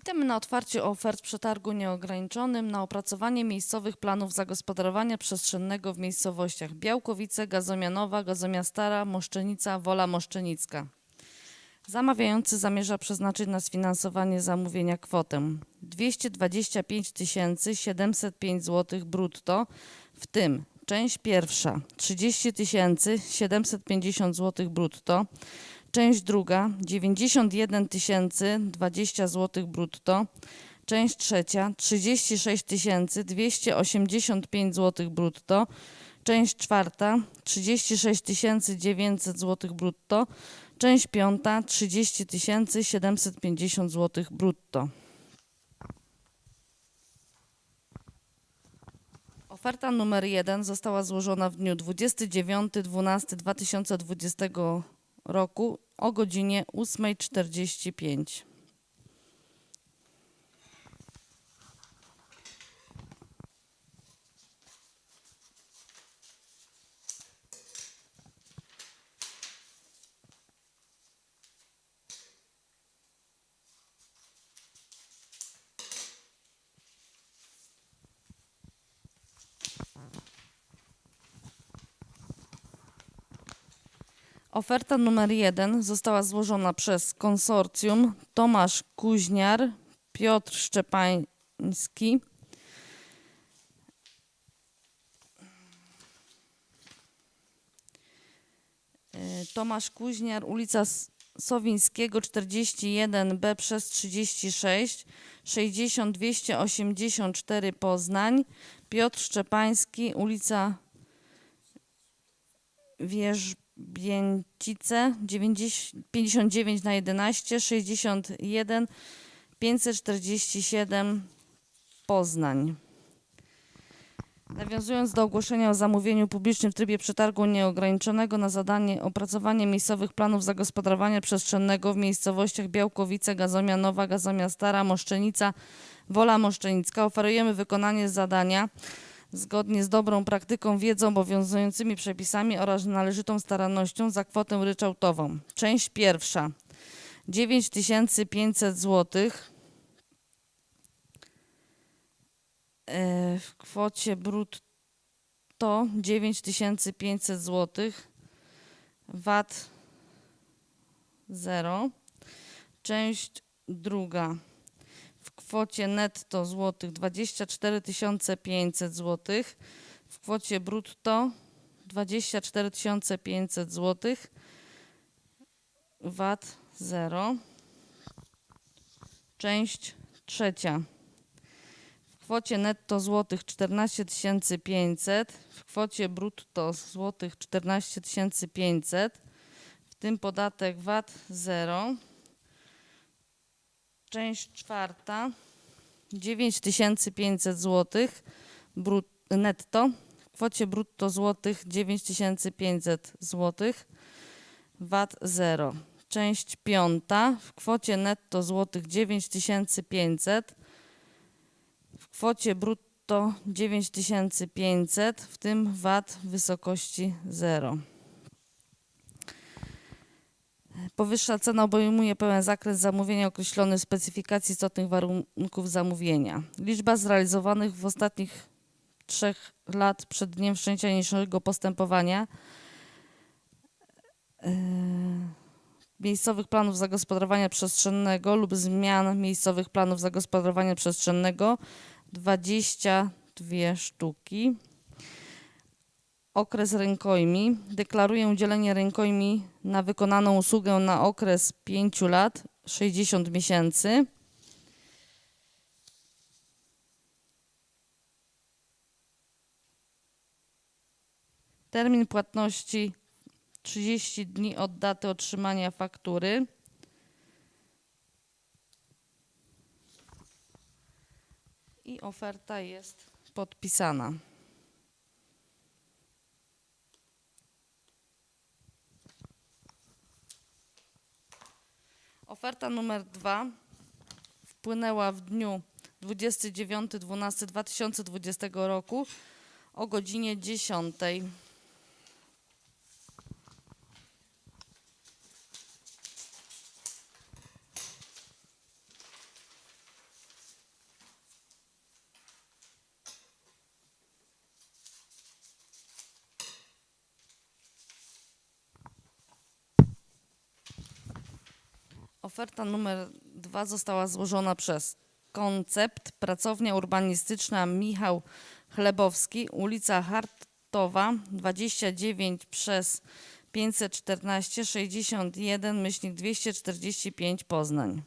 Witamy na otwarciu ofert przetargu nieograniczonym na opracowanie miejscowych planów zagospodarowania przestrzennego w miejscowościach Białkowice, Gazomianowa, Gazomia Stara, Moszczenica, Wola Moszczenicka. Zamawiający zamierza przeznaczyć na sfinansowanie zamówienia kwotę 225 705 zł brutto, w tym część pierwsza 30 750 zł brutto, część druga 91 020 zł brutto, część trzecia 36 285 zł brutto, część czwarta 36 900 zł brutto, część piąta 30 750 zł brutto. Oferta numer 1 została złożona w dniu 29.12.2020 roku o godzinie 8.45. Oferta numer 1 została złożona przez konsorcjum Tomasz Kuźniar, Piotr Szczepański, E, Tomasz Kuźniar, ulica Sowińskiego 41B przez 36, 60 284 Poznań, Piotr Szczepański, ulica Wierzbięcice 90, 59 na 11, 61 547 Poznań. Nawiązując do ogłoszenia o zamówieniu publicznym w trybie przetargu nieograniczonego na zadanie opracowanie miejscowych planów zagospodarowania przestrzennego w miejscowościach Białkowice, Gazomia Nowa, Gazomia Stara, Moszczenica, Wola Moszczenicka oferujemy wykonanie zadania zgodnie z dobrą praktyką, wiedzą, obowiązującymi przepisami oraz należytą starannością za kwotę ryczałtową. Część pierwsza. 9500 zł e, w kwocie brutto 9500 zł VAT 0 część druga kwocie netto złotych 24 500 zł w kwocie brutto 24 500 zł VAT 0 część trzecia. W kwocie netto złotych 14 500 w kwocie brutto złotych 14 500 w tym podatek VAT 0 część czwarta. 9500 zł netto. W kwocie brutto złotych 9500 zł VAT 0 część piąta. W kwocie netto złotych 9500 w kwocie brutto 9500 w tym VAT w wysokości 0 Powyższa cena obejmuje pełen zakres zamówienia określony w specyfikacji istotnych warunków zamówienia. Liczba zrealizowanych w ostatnich trzech lat przed dniem wszczęcia niniejszego postępowania e, miejscowych planów zagospodarowania przestrzennego lub zmian miejscowych planów zagospodarowania przestrzennego 22 sztuki. Okres rękojmi. Deklaruję udzielenie rękojmi na wykonaną usługę na okres 5 lat 60 miesięcy. Termin płatności 30 dni od daty otrzymania faktury. I oferta jest podpisana. Oferta numer dwa wpłynęła w dniu 29.12.2020 roku o godzinie 10. Oferta numer dwa została złożona przez Koncept, Pracownia Urbanistyczna Michał Chlebowski, ulica Hartowa 29 przez 514 61 myślnik 245 Poznań.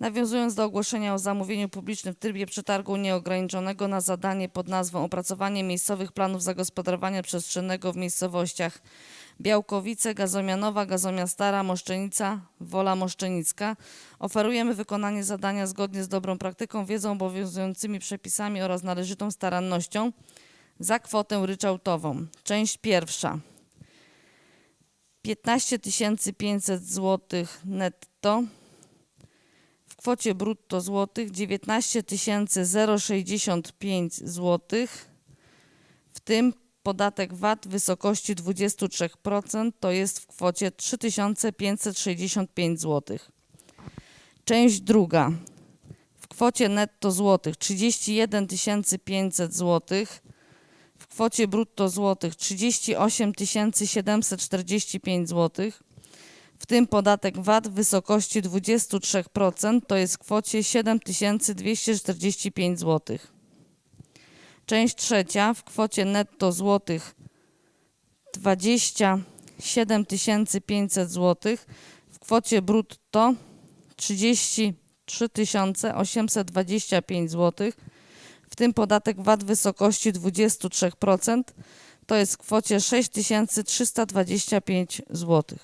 Nawiązując do ogłoszenia o zamówieniu publicznym w trybie przetargu nieograniczonego na zadanie pod nazwą Opracowanie miejscowych planów zagospodarowania przestrzennego w miejscowościach Białkowice, Gazomianowa, Gazomia Stara, Moszczenica, Wola Moszczenicka, oferujemy wykonanie zadania zgodnie z dobrą praktyką, wiedzą obowiązującymi przepisami oraz należytą starannością za kwotę ryczałtową. Część pierwsza. 15 500 zł netto w kwocie brutto złotych 19 065 zł, w tym podatek VAT w wysokości 23%, to jest w kwocie 3565 zł. Część druga w kwocie netto złotych 31 500 zł, w kwocie brutto złotych 38 745 zł, w tym podatek VAT w wysokości 23%, to jest w kwocie 7245 zł. Część trzecia w kwocie netto złotych 27 500 zł, w kwocie brutto 33 825 zł, w tym podatek VAT w wysokości 23%, to jest w kwocie 6325 zł.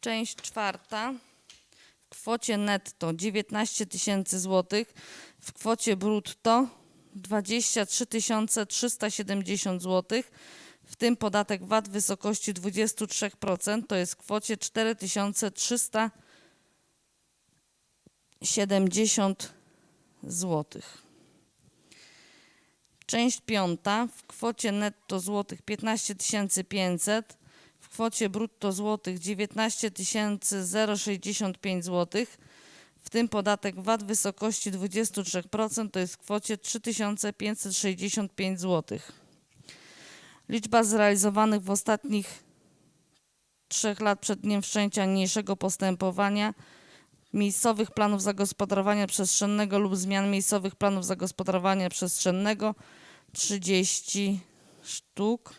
Część czwarta kwocie netto 19 tysięcy złotych, w kwocie brutto 23 370 zł, w tym podatek VAT w wysokości 23%, to jest w kwocie 4 370 zł. Część piąta w kwocie netto złotych 15 500, w kwocie brutto złotych 19 065 zł, w tym podatek VAT w wysokości 23%, to jest w kwocie 3565 zł. Liczba zrealizowanych w ostatnich trzech lat przed dniem wszczęcia niniejszego postępowania miejscowych planów zagospodarowania przestrzennego lub zmian miejscowych planów zagospodarowania przestrzennego 30 sztuk.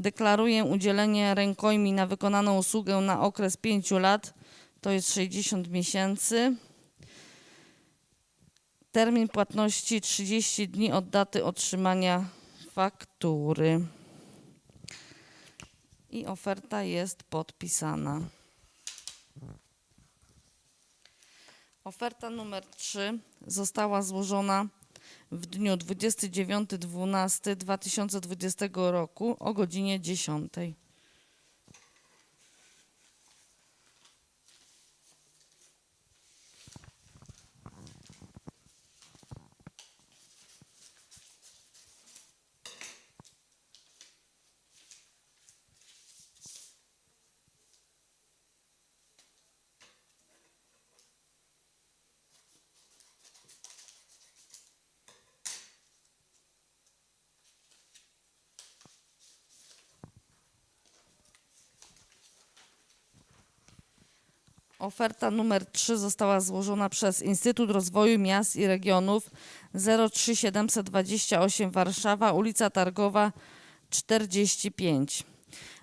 Deklaruję udzielenie rękojmi na wykonaną usługę na okres 5 lat, to jest 60 miesięcy. Termin płatności 30 dni od daty otrzymania faktury. I oferta jest podpisana. Oferta numer 3 została złożona w dniu 29.12.2020 roku o godzinie 10. Oferta numer 3 została złożona przez Instytut Rozwoju Miast i Regionów 03728 Warszawa, ulica Targowa 45.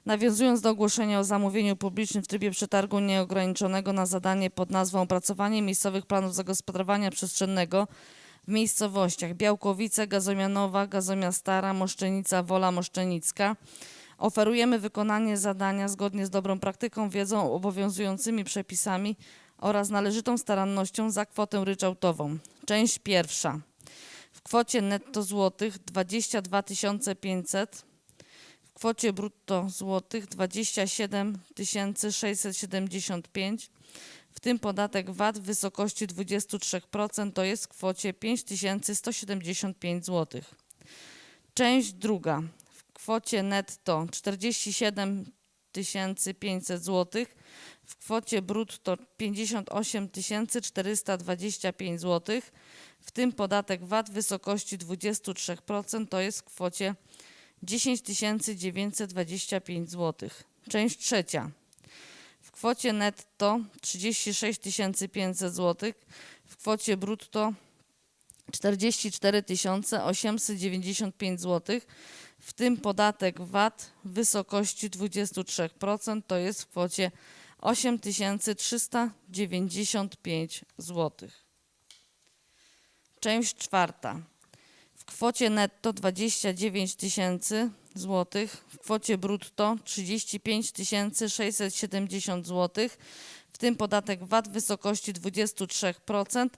Nawiązując do ogłoszenia o zamówieniu publicznym w trybie przetargu nieograniczonego na zadanie pod nazwą Opracowanie miejscowych planów zagospodarowania przestrzennego w miejscowościach Białkowice, Gazomianowa, Gazomia Stara, Moszczenica, Wola Moszczenicka Oferujemy wykonanie zadania zgodnie z dobrą praktyką, wiedzą, obowiązującymi przepisami oraz należytą starannością za kwotę ryczałtową. Część pierwsza. W kwocie netto złotych 22 500, w kwocie brutto złotych 27 675, w tym podatek VAT w wysokości 23%, to jest w kwocie 5175 zł. Część druga kwocie netto 47 500 zł, w kwocie brutto 58 425 zł, w tym podatek VAT w wysokości 23%, to jest w kwocie 10 925 zł. Część trzecia. W kwocie netto 36 500 zł. W kwocie brutto 44 895 zł. W tym podatek VAT w wysokości 23%, to jest w kwocie 8395 zł. Część czwarta. W kwocie netto 29 tysięcy zł, w kwocie brutto 35 670 zł, w tym podatek VAT w wysokości 23%,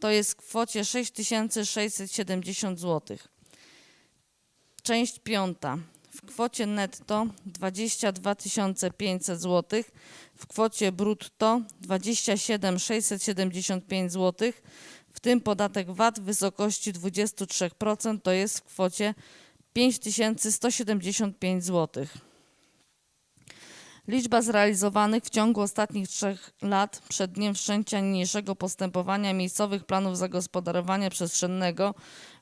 to jest w kwocie 6670 zł. Część piąta. W kwocie netto 22 500 zł, w kwocie brutto 27 675 zł, w tym podatek VAT w wysokości 23%, to jest w kwocie 5175 zł. Liczba zrealizowanych w ciągu ostatnich trzech lat przed dniem wszczęcia niniejszego postępowania miejscowych planów zagospodarowania przestrzennego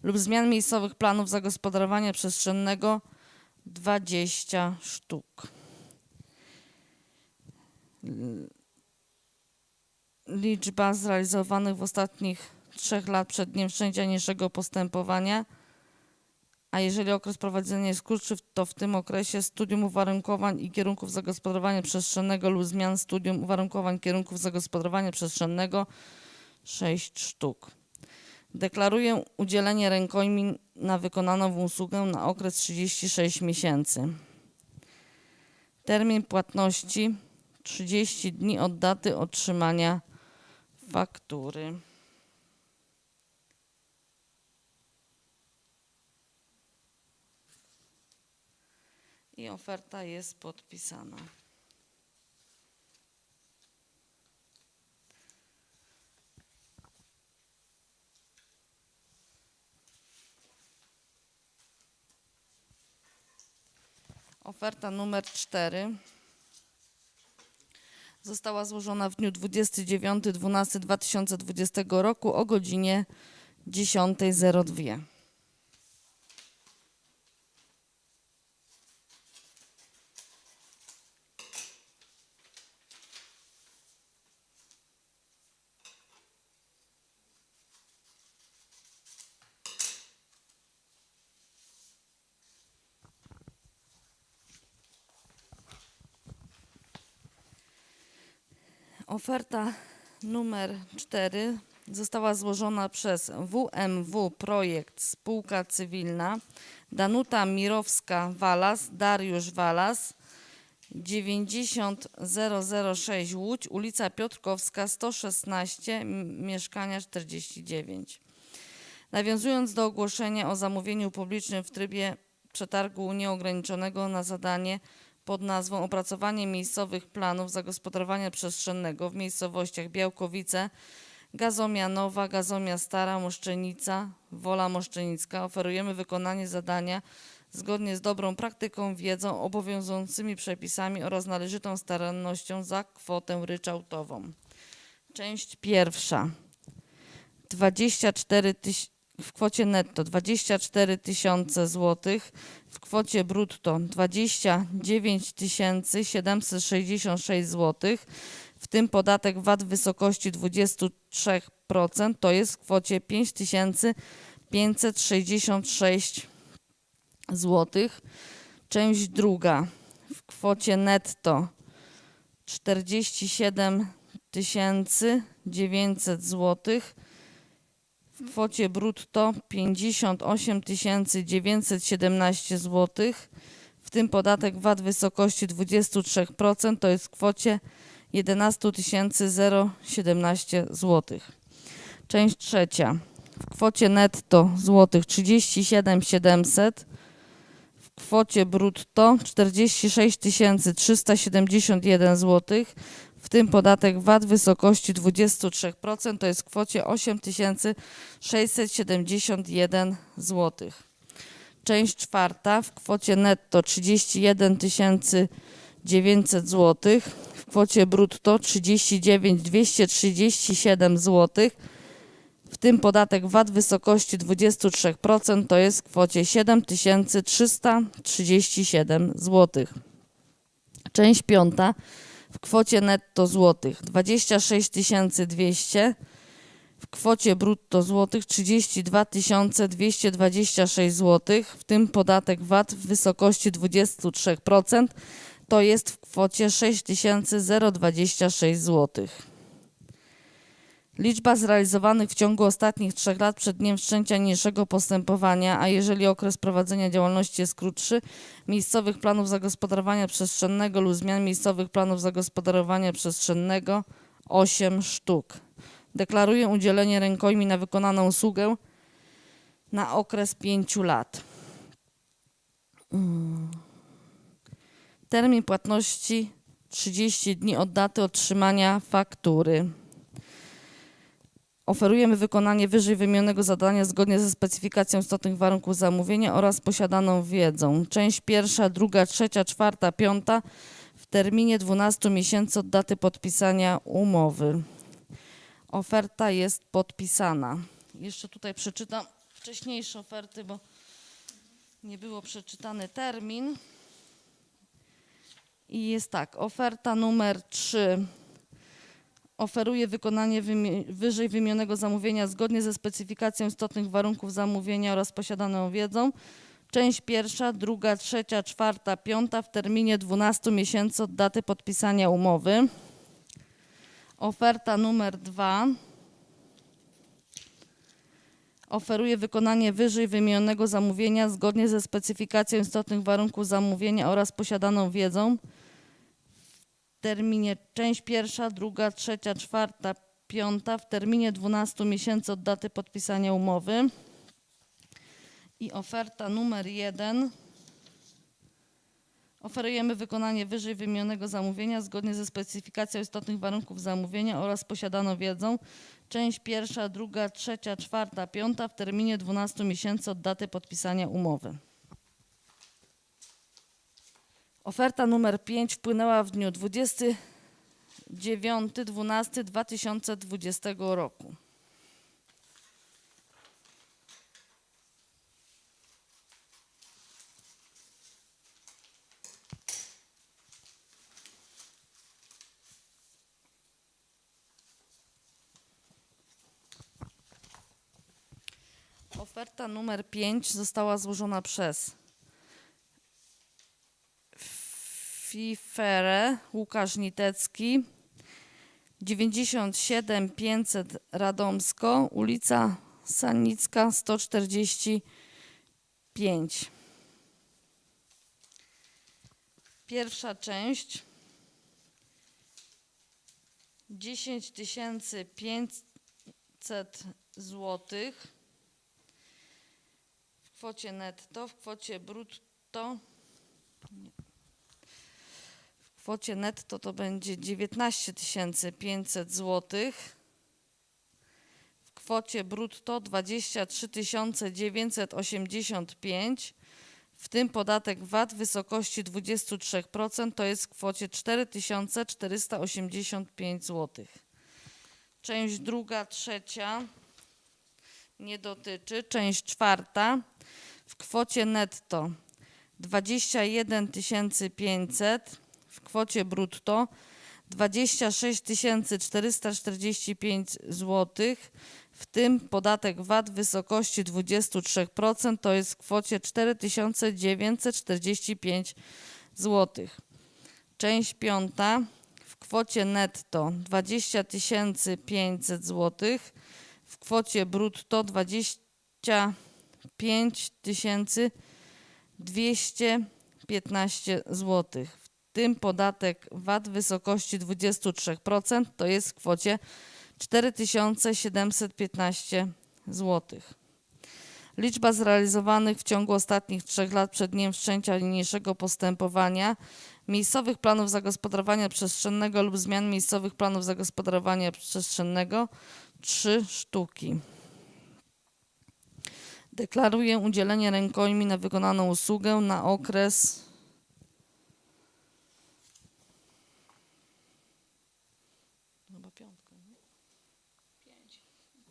lub zmian miejscowych planów zagospodarowania przestrzennego 20 sztuk. Liczba zrealizowanych w ostatnich trzech lat przed dniem wszczęcia niniejszego postępowania, a jeżeli okres prowadzenia jest krótszy, to w tym okresie studium uwarunkowań i kierunków zagospodarowania przestrzennego lub zmian studium uwarunkowań kierunków zagospodarowania przestrzennego 6 sztuk. Deklaruję udzielenie rękojmi na wykonaną usługę na okres 36 miesięcy. Termin płatności 30 dni od daty otrzymania faktury. I oferta jest podpisana. Oferta numer 4 została złożona w dniu 29.12.2020 roku o godzinie 10.02. Oferta numer 4 została złożona przez WMW Projekt Spółka Cywilna Danuta Mirowska-Walas, Dariusz Walas 90006 Łódź, ulica Piotrkowska 116, m- mieszkania 49. Nawiązując do ogłoszenia o zamówieniu publicznym w trybie przetargu nieograniczonego na zadanie pod nazwą Opracowanie miejscowych planów zagospodarowania przestrzennego w miejscowościach Białkowice, Gazomia Nowa, Gazomia Stara, Moszczenica, Wola Moszczenicka oferujemy wykonanie zadania zgodnie z dobrą praktyką, wiedzą, obowiązującymi przepisami oraz należytą starannością za kwotę ryczałtową. Część pierwsza. 24 tyś- w kwocie netto 24 tysiące złotych, w kwocie brutto 29 766 zł, w tym podatek VAT w wysokości 23%, to jest w kwocie 5566 zł. Część druga w kwocie netto 47 900 złotych kwocie brutto 58 917 zł, w tym podatek VAT w wysokości 23%, to jest w kwocie 11 017 zł. Część trzecia. W kwocie netto złotych 37 700, w kwocie brutto 46 371 zł, w tym podatek VAT w wysokości 23%, to jest w kwocie 8671 zł. Część czwarta w kwocie netto 31 900 zł, w kwocie brutto 39 237 zł, w tym podatek VAT w wysokości 23% to jest w kwocie 7337 zł. Część piąta w kwocie netto złotych 26 200 w kwocie brutto złotych 32 226 zł, w tym podatek VAT w wysokości 23% to jest w kwocie 6 026 zł. Liczba zrealizowanych w ciągu ostatnich trzech lat przed dniem wszczęcia niniejszego postępowania, a jeżeli okres prowadzenia działalności jest krótszy, miejscowych planów zagospodarowania przestrzennego lub zmian miejscowych planów zagospodarowania przestrzennego 8 sztuk. Deklaruję udzielenie rękojmi na wykonaną usługę na okres 5 lat. Termin płatności 30 dni od daty otrzymania faktury. Oferujemy wykonanie wyżej wymienionego zadania zgodnie ze specyfikacją istotnych warunków zamówienia oraz posiadaną wiedzą. Część pierwsza, druga, trzecia, czwarta, piąta w terminie 12 miesięcy od daty podpisania umowy. Oferta jest podpisana. Jeszcze tutaj przeczytam wcześniejsze oferty, bo nie było przeczytany termin. I jest tak, oferta numer 3 oferuje wykonanie wyżej wymienionego zamówienia zgodnie ze specyfikacją istotnych warunków zamówienia oraz posiadaną wiedzą. Część pierwsza, druga, trzecia, czwarta, piąta w terminie 12 miesięcy od daty podpisania umowy. Oferta numer 2 oferuje wykonanie wyżej wymienionego zamówienia zgodnie ze specyfikacją istotnych warunków zamówienia oraz posiadaną wiedzą terminie część pierwsza, druga, trzecia, czwarta, piąta w terminie 12 miesięcy od daty podpisania umowy. I oferta numer jeden. Oferujemy wykonanie wyżej wymienionego zamówienia zgodnie ze specyfikacją istotnych warunków zamówienia oraz posiadaną wiedzą. Część pierwsza, druga, trzecia, czwarta, piąta w terminie 12 miesięcy od daty podpisania umowy. Oferta numer 5 wpłynęła w dniu 29.12.2020 roku. Oferta numer 5 została złożona przez Fifere Łukasz Nitecki. 97 500 Radomsko, ulica Sannicka 145. Pierwsza część. 10 500 złotych. W kwocie netto, w kwocie brutto kwocie netto to będzie 19 500 zł. W kwocie brutto 23 985, w tym podatek VAT w wysokości 23% to jest w kwocie 4 485 zł. Część druga, trzecia nie dotyczy. Część czwarta w kwocie netto 21 500 w kwocie brutto 26 445 zł, w tym podatek VAT w wysokości 23% to jest w kwocie 4 945 zł. Część piąta w kwocie netto 20 500 zł, w kwocie brutto 25 215 zł. W tym podatek VAT w wysokości 23% to jest w kwocie 4715 zł. Liczba zrealizowanych w ciągu ostatnich trzech lat przed dniem wszczęcia niniejszego postępowania miejscowych planów zagospodarowania przestrzennego lub zmian miejscowych planów zagospodarowania przestrzennego 3 sztuki. Deklaruję udzielenie rękojmi na wykonaną usługę na okres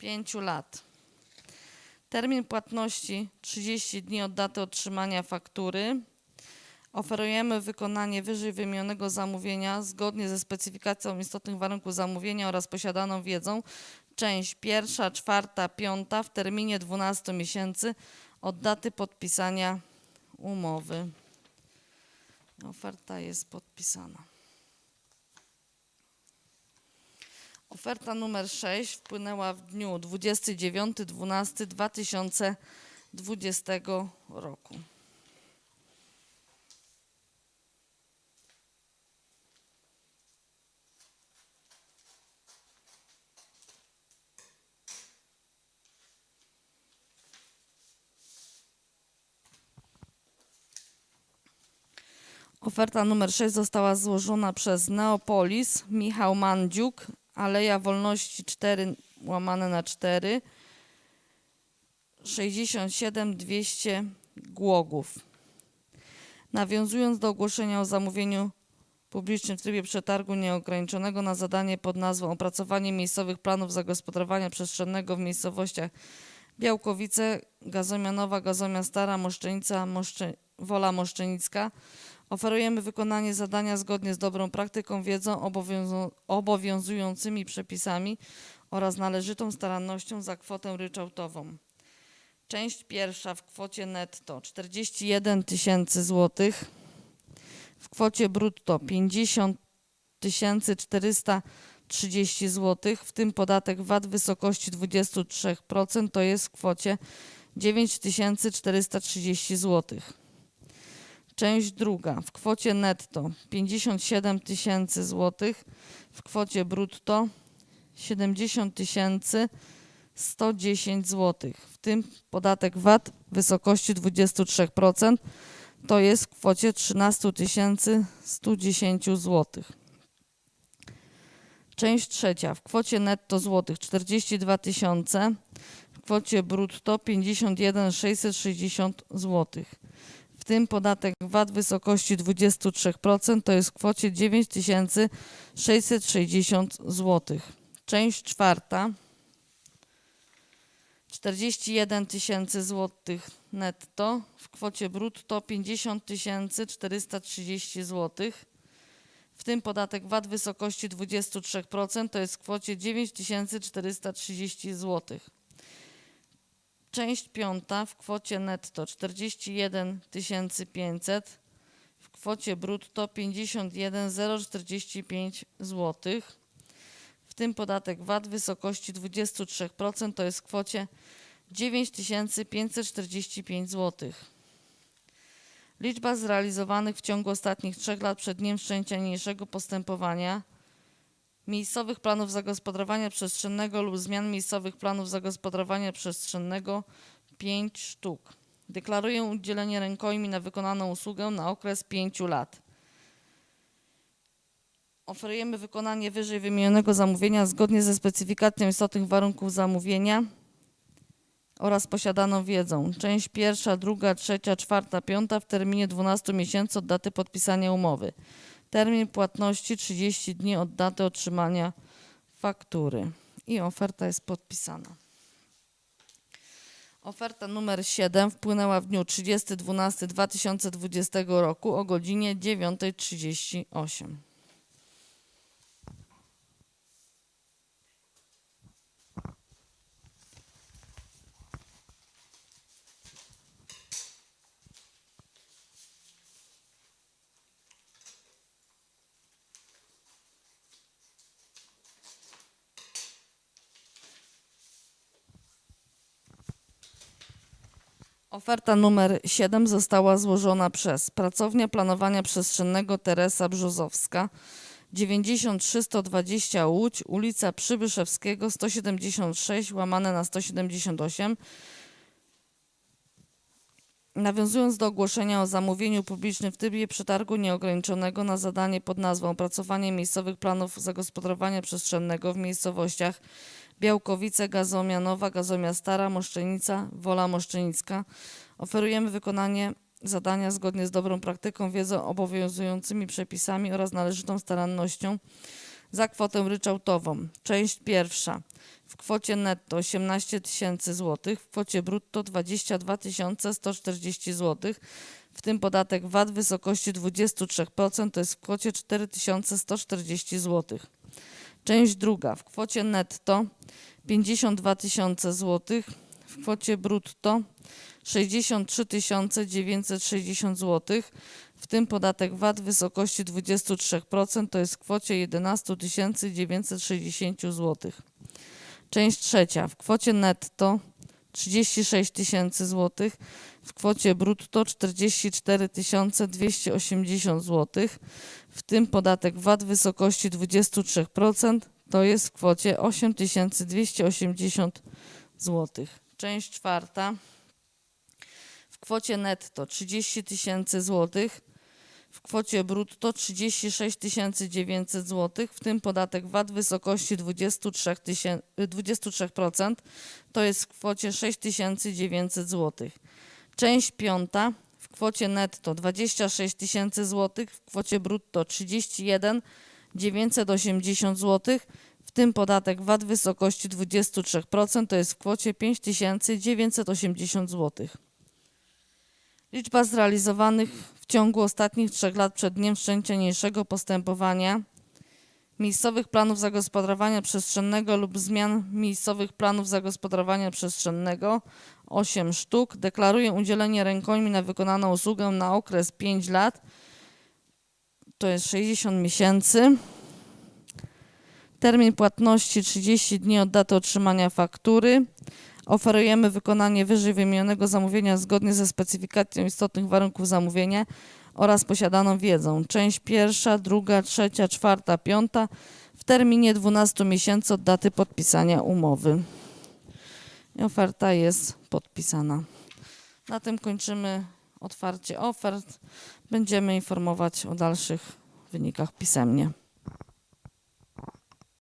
5 lat. Termin płatności 30 dni od daty otrzymania faktury. Oferujemy wykonanie wyżej wymienionego zamówienia zgodnie ze specyfikacją istotnych warunków zamówienia oraz posiadaną wiedzą. Część pierwsza, czwarta, piąta w terminie 12 miesięcy od daty podpisania umowy. Oferta jest podpisana. Oferta numer 6 wpłynęła w dniu 29.12.2020 roku. Oferta numer 6 została złożona przez Neopolis, Michał Mandziuk, Aleja Wolności 4 łamane na 4, 67 200 Głogów. Nawiązując do ogłoszenia o zamówieniu publicznym w trybie przetargu nieograniczonego na zadanie pod nazwą Opracowanie miejscowych planów zagospodarowania przestrzennego w miejscowościach Białkowice, Gazomianowa, Gazomia Stara, Moszczenica, Moszcze... Wola Moszczenicka Oferujemy wykonanie zadania zgodnie z dobrą praktyką, wiedzą, obowiązu- obowiązującymi przepisami oraz należytą starannością za kwotę ryczałtową. Część pierwsza w kwocie netto 41 tysięcy złotych, w kwocie brutto 50 430 złotych, w tym podatek VAT w wysokości 23%, to jest w kwocie 9 430 złotych. Część druga. W kwocie netto 57 tysięcy złotych, w kwocie brutto 70 tysięcy 110 złotych, w tym podatek VAT w wysokości 23%, to jest w kwocie 13 tysięcy 110 złotych. Część trzecia. W kwocie netto złotych 42 tysiące, w kwocie brutto 51 660 złotych w tym podatek VAT w wysokości 23%, to jest w kwocie 9660 zł. Część czwarta 41 tysięcy złotych netto, w kwocie brutto 50 430 zł. W tym podatek VAT w wysokości 23%, to jest w kwocie 9430 zł. Część piąta w kwocie netto 41 500, w kwocie brutto 51 045 zł. W tym podatek VAT w wysokości 23%, to jest w kwocie 9 545 zł. Liczba zrealizowanych w ciągu ostatnich trzech lat przed dniem wszczęcia niniejszego postępowania miejscowych planów zagospodarowania przestrzennego lub zmian miejscowych planów zagospodarowania przestrzennego 5 sztuk. Deklaruję udzielenie rękojmi na wykonaną usługę na okres 5 lat. Oferujemy wykonanie wyżej wymienionego zamówienia zgodnie ze specyfikacją istotnych warunków zamówienia oraz posiadaną wiedzą. Część pierwsza, druga, trzecia, czwarta, piąta w terminie 12 miesięcy od daty podpisania umowy. Termin płatności 30 dni od daty otrzymania faktury. I oferta jest podpisana. Oferta numer 7 wpłynęła w dniu 30.12.2020 roku o godzinie 9.38. Oferta numer 7 została złożona przez Pracownię Planowania Przestrzennego Teresa Brzozowska, 93 120 Łódź, ulica Przybyszewskiego 176 łamane na 178. Nawiązując do ogłoszenia o zamówieniu publicznym w trybie przetargu nieograniczonego na zadanie pod nazwą Opracowanie miejscowych planów zagospodarowania przestrzennego w miejscowościach Białkowice, Gazomia Nowa, Gazomia Stara, Moszczenica, Wola Moszczenicka. Oferujemy wykonanie zadania zgodnie z dobrą praktyką, wiedzą, obowiązującymi przepisami oraz należytą starannością za kwotę ryczałtową. Część pierwsza w kwocie netto 18 tysięcy złotych, w kwocie brutto 22 140 złotych, w tym podatek VAT w wysokości 23%, to jest w kwocie 4140 złotych. Część druga w kwocie netto 52 tysiące złotych, w kwocie brutto 63 960 złotych, w tym podatek VAT w wysokości 23%, to jest w kwocie 11 960 złotych. Część trzecia w kwocie netto 36 tysięcy złotych, w kwocie brutto 44 280 złotych, w tym podatek VAT w wysokości 23%, to jest w kwocie 8280 zł. Część czwarta w kwocie netto 30 tysięcy złotych, w kwocie brutto 36 900 zł, w tym podatek VAT w wysokości 23, tysię- y, 23%, to jest w kwocie 6900 zł. Część piąta kwocie netto 26 tysięcy zł, w kwocie brutto 31 980 zł, w tym podatek VAT w wysokości 23%, to jest w kwocie 5980 zł. Liczba zrealizowanych w ciągu ostatnich trzech lat przed dniem wszczęcia niniejszego postępowania miejscowych planów zagospodarowania przestrzennego lub zmian miejscowych planów zagospodarowania przestrzennego 8 sztuk. Deklaruję udzielenie rękojmi na wykonaną usługę na okres 5 lat, to jest 60 miesięcy. Termin płatności 30 dni od daty otrzymania faktury. Oferujemy wykonanie wyżej wymienionego zamówienia zgodnie ze specyfikacją istotnych warunków zamówienia oraz posiadaną wiedzą. Część pierwsza, druga, trzecia, czwarta, piąta w terminie 12 miesięcy od daty podpisania umowy. I oferta jest podpisana. Na tym kończymy otwarcie ofert. Będziemy informować o dalszych wynikach pisemnie.